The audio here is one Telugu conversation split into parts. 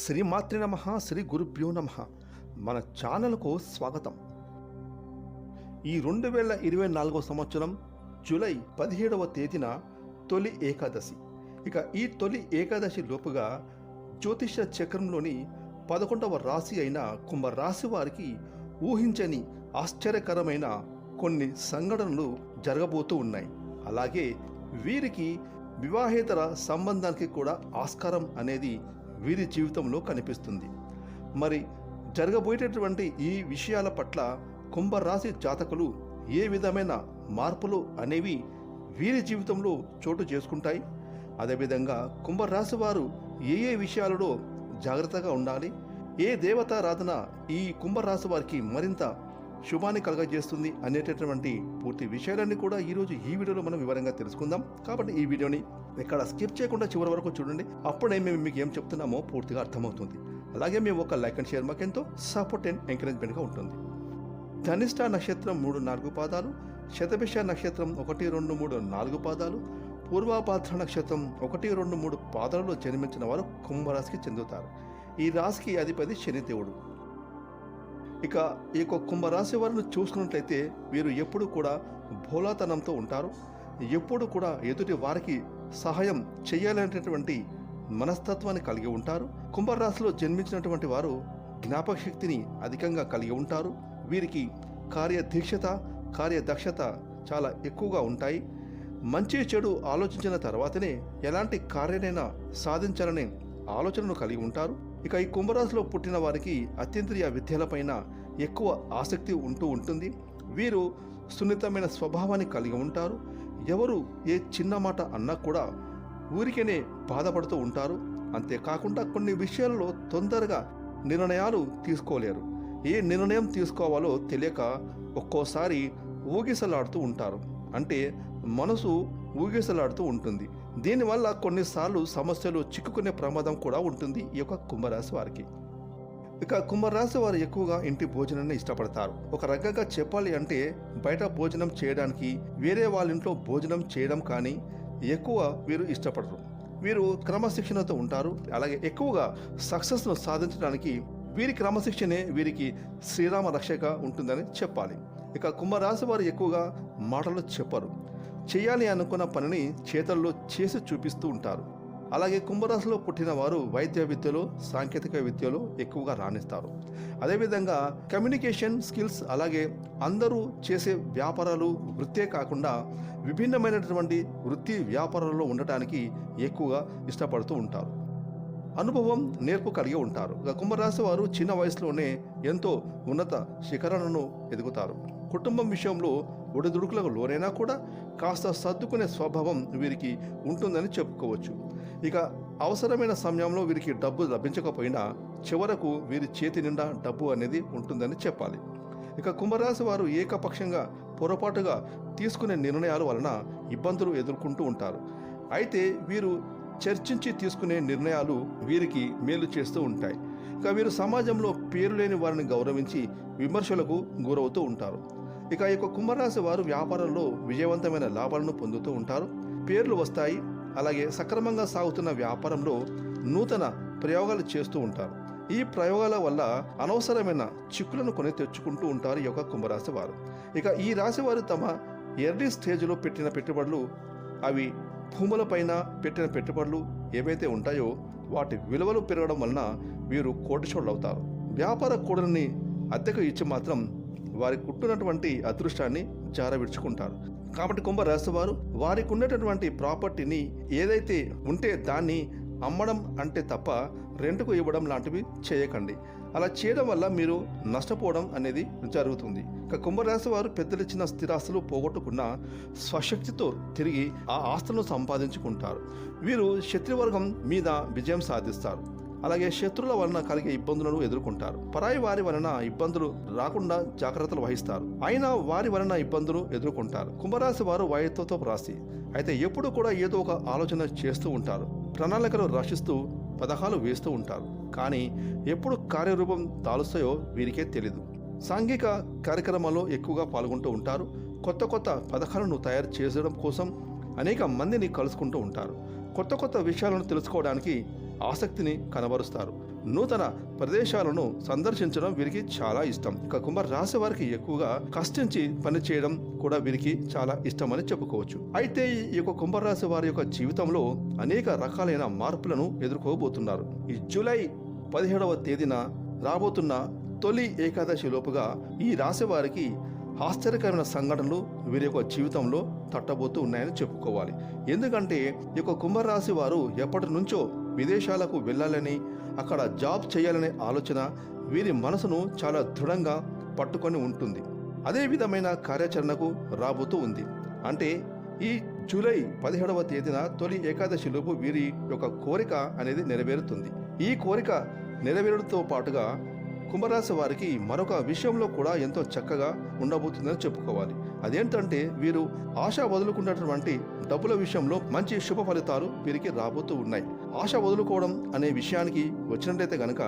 శ్రీమాత్రి నమ శ్రీ గురుభ్యో నమ. మన ఛానల్కు స్వాగతం. ఈ రెండు వేల ఇరవై నాలుగో సంవత్సరం జూలై పదిహేడవ తేదీన తొలి ఏకాదశి. ఇక ఈ తొలి ఏకాదశి లోపుగా జ్యోతిష చక్రంలోని పదకొండవ రాశి అయిన కుంభరాశి వారికి ఊహించని ఆశ్చర్యకరమైన కొన్ని సంఘటనలు జరగబోతూ ఉన్నాయి. అలాగే వీరికి వివాహేతర సంబంధానికి కూడా ఆస్కారం అనేది వీరి జీవితంలో కనిపిస్తుంది. మరి జరగబోయేటటువంటి ఈ విషయాల పట్ల కుంభరాశి జాతకులు ఏ విధమైన మార్పులు అనేవి వీరి జీవితంలో చోటు చేసుకుంటాయి? అదేవిధంగా కుంభరాశి వారు ఏ ఏ విషయాలలో జాగ్రత్తగా ఉండాలి? ఏ దేవతారాధన ఈ కుంభరాశి వారికి మరింత శుభాన్ని కలగజేస్తుంది అనేటటువంటి పూర్తి విషయాలన్నీ కూడా ఈరోజు ఈ వీడియోలో మనం వివరంగా తెలుసుకుందాం. కాబట్టి ఈ వీడియోని ఎక్కడ స్కిప్ చేయకుండా చివరి వరకు చూడండి. అప్పుడే మేము మీకు ఏం చెప్తున్నామో పూర్తిగా అర్థమవుతుంది. అలాగే మేము ఒక లైక్ అండ్ షేర్ మాకు ఎంతో సపోర్ట్ అండ్ ఎంకరేజ్మెంట్గా ఉంటుంది. ధనిష్ట నక్షత్రం మూడు నాలుగు పాదాలు శతభిష నక్షత్రం ఒకటి రెండు మూడు నాలుగు పాదాలు పూర్వాభాద్ర నక్షత్రం ఒకటి రెండు మూడు పాదాలలో జన్మించిన వారు కుంభరాశికి చెందుతారు. ఈ రాశికి అధిపతి శనిదేవుడు ఇక ఈ యొక్క కుంభరాశి వారిని చూసుకున్నట్లయితే వీరు ఎప్పుడు కూడా భోలాతనంతో ఉంటారు. ఎప్పుడు కూడా ఎదుటి వారికి సహాయం చేయాలనేటటువంటి మనస్తత్వాన్ని కలిగి ఉంటారు. కుంభరాశిలో జన్మించినటువంటి వారు జ్ఞాపక శక్తిని అధికంగా కలిగి ఉంటారు. వీరికి కార్యదీక్షత కార్యదక్షత చాలా ఎక్కువగా ఉంటాయి. మంచి చెడు ఆలోచించిన తర్వాతనే ఎలాంటి కార్యనైనా సాధించాలనే ఆలోచనను కలిగి ఉంటారు. ఇక ఈ కుంభరాశిలో పుట్టిన వారికి అత్యంత్రియ విద్యలపైన ఎక్కువ ఆసక్తి ఉంటూ ఉంటుంది. వీరు సున్నితమైన స్వభావాన్ని కలిగి ఉంటారు. ఎవరు ఏ చిన్న మాట అన్నా కూడా ఊరికేనే బాధపడుతూ ఉంటారు. అంతేకాకుండా కొన్ని విషయాల్లో తొందరగా నిర్ణయాలు తీసుకోలేరు. ఏ నిర్ణయం తీసుకోవాలో తెలియక ఒక్కోసారి ఊగిసలాడుతూ ఉంటారు. అంటే మనసు ఊగిసలాడుతూ ఉంటుంది. దీనివల్ల కొన్నిసార్లు సమస్యలు చిక్కుకునే ప్రమాదం కూడా ఉంటుంది ఈ యొక్క కుంభరాశి వారికి. ఇక కుంభరాశి వారు ఎక్కువగా ఇంటి భోజనాన్ని ఇష్టపడతారు. ఒక రకంగా చెప్పాలి అంటే బయట భోజనం చేయడానికి వేరే వాళ్ళ ఇంట్లో భోజనం చేయడం కానీ ఎక్కువ వీరు ఇష్టపడరు. వీరు క్రమశిక్షణతో ఉంటారు. అలాగే ఎక్కువగా సక్సెస్ను సాధించడానికి వీరి క్రమశిక్షణే వీరికి శ్రీరామ రక్షగా ఉంటుందని చెప్పాలి. ఇక కుంభరాశి వారు ఎక్కువగా మాటలు చెప్పరు. చేయాలి అనుకున్న పనిని చేతల్లో చేసి చూపిస్తూ ఉంటారు. అలాగే కుంభరాశిలో పుట్టిన వారు వైద్య విద్యలో సాంకేతిక విద్యలో ఎక్కువగా రాణిస్తారు. అదేవిధంగా కమ్యూనికేషన్ స్కిల్స్ అలాగే అందరూ చేసే వ్యాపారాలు వృత్తే కాకుండా విభిన్నమైనటువంటి వృత్తి వ్యాపారాల్లో ఉండటానికి ఎక్కువగా ఇష్టపడుతూ ఉంటారు. అనుభవం నేర్పు కలిగి ఉంటారు. కుంభరాశి వారు చిన్న వయసులోనే ఎంతో ఉన్నత శిఖరాలను ఎదుగుతారు. కుటుంబం విషయంలో ఒడిదుడుకులకు లోనైనా కూడా కాస్త సర్దుకునే స్వభావం వీరికి ఉంటుందని చెప్పుకోవచ్చు. ఇక అవసరమైన సమయంలో వీరికి డబ్బు లభించకపోయినా చివరకు వీరి చేతి నిండా డబ్బు అనేది ఉంటుందని చెప్పాలి. ఇక కుంభరాశి వారు ఏకపక్షంగా పొరపాటుగా తీసుకునే నిర్ణయాల వలన ఇబ్బందులు ఎదుర్కొంటూ ఉంటారు. అయితే వీరు చర్చించి తీసుకునే నిర్ణయాలు వీరికి మేలు చేస్తూ ఉంటాయి. ఇక వీరు సమాజంలో పేరు లేని వారిని గౌరవించి విమర్శలకు గురవుతూ ఉంటారు. ఇక ఈ యొక్క కుంభరాశి వారు వ్యాపారంలో విజయవంతమైన లాభాలను పొందుతూ ఉంటారు. పేర్లు వస్తాయి. అలాగే సక్రమంగా సాగుతున్న వ్యాపారంలో నూతన ప్రయోగాలు చేస్తూ ఉంటారు. ఈ ప్రయోగాల వల్ల అనవసరమైన చిక్కులను కొని తెచ్చుకుంటూ ఉంటారు ఈ యొక్క కుంభరాశి వారు. ఇక ఈ రాశి వారు తమ ఎర్లీ స్టేజ్లో పెట్టిన పెట్టుబడులు అవి భూములపైన పెట్టిన పెట్టుబడులు ఏవైతే ఉంటాయో వాటి విలువలు పెరగడం వలన వీరు కోటిచోళ్ళు అవుతారు వ్యాపార కూడలిని అద్దెకు ఇచ్చి మాత్రం వారి కుట్టునటువంటి అదృష్టాన్ని జారవిడ్చుకుంటారు. కాబట్టి కుంభరాశి వారు వారికి ఉన్నటువంటి ప్రాపర్టీని ఏదైతే ఉంటే దాన్ని అమ్మడం అంటే తప్ప రెంట్కు ఇవ్వడం లాంటివి చేయకండి. అలా చేయడం వల్ల మీరు నష్టపోవడం అనేది జరుగుతుంది. ఇక కుంభరాశి వారు పెద్దలిచ్చిన స్థిరాస్తులు పోగొట్టుకున్న స్వశక్తితో తిరిగి ఆ ఆస్తులను సంపాదించుకుంటారు. వీరు శత్రువర్గం మీద విజయం సాధిస్తారు. అలాగే శత్రుల వలన కలిగే ఇబ్బందులను ఎదుర్కొంటారు. పరాయి వారి వలన ఇబ్బందులు రాకుండా జాగ్రత్తలు వహిస్తారు. అయినా వారి వలన ఇబ్బందులు ఎదుర్కొంటారు. కుంభరాశి వారు వాయుత్వతో రాశి. అయితే ఎప్పుడు కూడా ఏదో ఒక ఆలోచన చేస్తూ ఉంటారు. ప్రణాళికలు రక్షిస్తూ పథకాలు వేస్తూ ఉంటారు. కానీ ఎప్పుడు కార్యరూపం దాలుస్తాయో వీరికే తెలియదు సాంఘిక కార్యక్రమాల్లో ఎక్కువగా పాల్గొంటూ ఉంటారు. కొత్త కొత్త పథకాలను తయారు చేసడం కోసం అనేక మందిని కలుసుకుంటూ ఉంటారు. కొత్త కొత్త విషయాలను తెలుసుకోవడానికి ఆసక్తిని కనబరుస్తారు. నూతన ప్రదేశాలను సందర్శించడం వీరికి చాలా ఇష్టం. ఇక కుంభ రాశి వారికి ఎక్కువగా కష్టించి పని చేయడం కూడా వీరికి చాలా ఇష్టం అని చెప్పుకోవచ్చు. అయితే ఈ యొక్క కుంభరాశి వారి యొక్క జీవితంలో అనేక రకాలైన మార్పులను ఎదుర్కోబోతున్నారు. ఈ జూలై పదిహేడవ తేదీన రాబోతున్న తొలి ఏకాదశి లోపుగా ఈ రాశి వారికి ఆశ్చర్యకరమైన సంఘటనలు వీరి యొక్క జీవితంలో తట్టబోతూ ఉన్నాయని చెప్పుకోవాలి. ఎందుకంటే ఈ యొక్క కుంభరాశి వారు ఎప్పటి నుంచో విదేశాలకు వెళ్ళాలని అక్కడ జాబ్ చేయాలనే ఆలోచన వీరి మనసును చాలా దృఢంగా పట్టుకొని ఉంటుంది. అదే విధమైన కార్యాచరణకు రాబోతూ ఉంది. అంటే ఈ జూలై పదిహేడవ తేదీన తొలి ఏకాదశిలోపు వీరి యొక్క కోరిక అనేది నెరవేరుతుంది. ఈ కోరిక నెరవేరుతో పాటుగా కుంభరాశి వారికి మరొక విషయంలో కూడా ఎంతో చక్కగా ఉండబోతుందని చెప్పుకోవాలి. అదేంటంటే వీరు ఆశ వదులుకున్నటువంటి డబ్బుల విషయంలో మంచి శుభ ఫలితాలు వీరికి రాబోతూ ఉన్నాయి. ఆశ వదులుకోవడం అనే విషయానికి వచ్చినట్లయితే గనక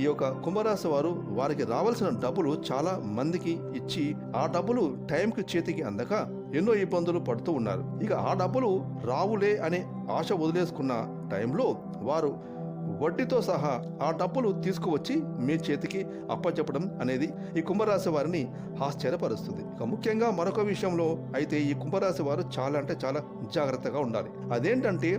ఈ యొక్క కుంభరాశి వారు వారికి రావాల్సిన డబ్బులు చాలా మందికి ఇచ్చి ఆ డబ్బులు టైంకి చేతికి అందక ఎన్నో ఇబ్బందులు పడుతూ ఉన్నారు. ఇక ఆ డబ్బులు రావులే అనే ఆశ వదిలేసుకున్న టైంలో వారు వడ్డీతో సహా ఆ డబ్బులు తీసుకువచ్చి మీ చేతికి అప్పచెప్పడం అనేది ఈ కుంభరాశి వారిని ఆశ్చర్యపరుస్తుంది. ఇక ముఖ్యంగా మరొక విషయంలో అయితే ఈ కుంభరాశి వారు చాలా అంటే చాలా జాగ్రత్తగా ఉండాలి. అదేంటంటే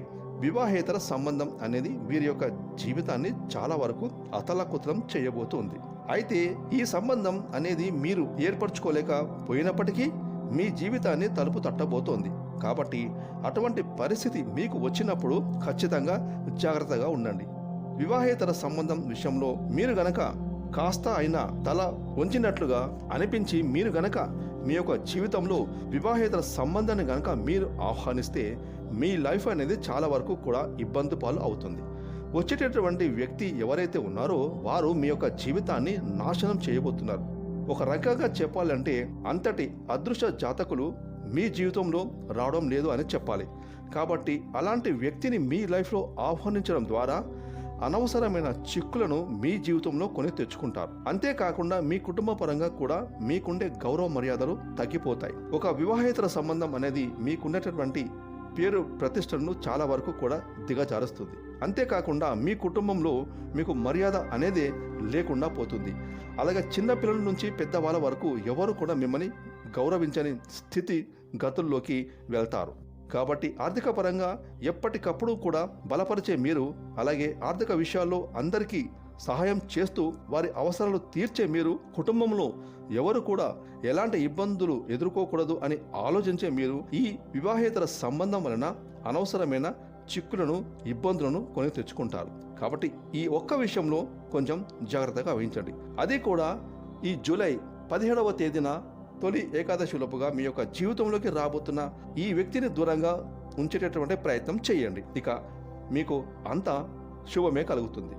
వివాహేతర సంబంధం అనేది వీరి యొక్క జీవితాన్ని చాలా వరకు అతలకుతలం చేయబోతుంది. అయితే ఈ సంబంధం అనేది మీరు ఏర్పరచుకోలేకపోయినప్పటికీ మీ జీవితాన్ని తలుపు తట్టబోతోంది. కాబట్టి అటువంటి పరిస్థితి మీకు వచ్చినప్పుడు ఖచ్చితంగా జాగ్రత్తగా ఉండండి. వివాహేతర సంబంధం విషయంలో మీరు గనక కాస్త అయినా తల వంచినట్లుగా అనిపించి మీరు గనక మీ యొక్క జీవితంలో వివాహేతర సంబంధాన్ని గనక మీరు ఆహ్వానిస్తే మీ లైఫ్ అనేది చాలా వరకు కూడా ఇబ్బంది పాలు అవుతుంది. వచ్చేటటువంటి వ్యక్తి ఎవరైతే ఉన్నారో వారు మీ యొక్క జీవితాన్ని నాశనం చేయబోతున్నారు. ఒక రకంగా చెప్పాలంటే అంతటి అదృశ్య జాతకులు మీ జీవితంలో రావడం లేదు అని చెప్పాలి. కాబట్టి అలాంటి వ్యక్తిని మీ లైఫ్లో ఆహ్వానించడం ద్వారా అనవసరమైన చిక్కులను మీ జీవితంలో కొని తెచ్చుకుంటారు. అంతేకాకుండా మీ కుటుంబ పరంగా కూడా మీకుండే గౌరవ మర్యాదలు తగ్గిపోతాయి. ఒక వివాహేతర సంబంధం అనేది మీకున్నటువంటి పేరు ప్రతిష్టలను చాలా వరకు కూడా దిగజారుస్తుంది. అంతేకాకుండా మీ కుటుంబంలో మీకు మర్యాద అనేదే లేకుండా పోతుంది. అలాగే చిన్నపిల్లల నుంచి పెద్దవాళ్ళ వరకు ఎవరు కూడా మిమ్మల్ని గౌరవించని స్థితి గతుల్లోకి వెళ్తారు. కాబట్టి ఆర్థిక పరంగా ఎప్పటికప్పుడు కూడా బలపరిచే మీరు అలాగే ఆర్థిక విషయాల్లో అందరికీ సహాయం చేస్తూ వారి అవసరాలు తీర్చే మీరు కుటుంబంలో ఎవరు కూడా ఎలాంటి ఇబ్బందులు ఎదుర్కోకూడదు అని ఆలోచించే మీరు ఈ వివాహేతర సంబంధం వలన అనవసరమైన చిక్కులను ఇబ్బందులను కొని తెచ్చుకుంటారు. కాబట్టి ఈ ఒక్క విషయంలో కొంచెం జాగ్రత్తగా వహించండి. అది కూడా ఈ జూలై పదిహేడవ తేదీన తొలి ఏకాదశిలోపుగా మీ యొక్క జీవితంలోకి రాబోతున్న ఈ వ్యక్తిని దూరంగా ఉంచేటటువంటి ప్రయత్నం చేయండి. ఇక మీకు అంతా శుభమే కలుగుతుంది.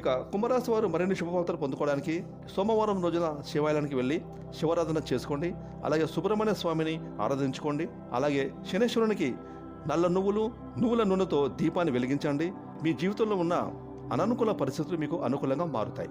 ఇక కుంభరాశి వారు మరిన్ని శుభవార్తలు పొందుకోవడానికి సోమవారం రోజున శివాలయానికి వెళ్ళి శివారాధన చేసుకోండి. అలాగే సుబ్రహ్మణ్య స్వామిని ఆరాధించుకోండి. అలాగే శనేశ్వరునికి నల్ల నువ్వులు నువ్వుల నూనెతో దీపాన్ని వెలిగించండి. మీ జీవితంలో ఉన్న అననుకూల పరిస్థితులు మీకు అనుకూలంగా మారుతాయి.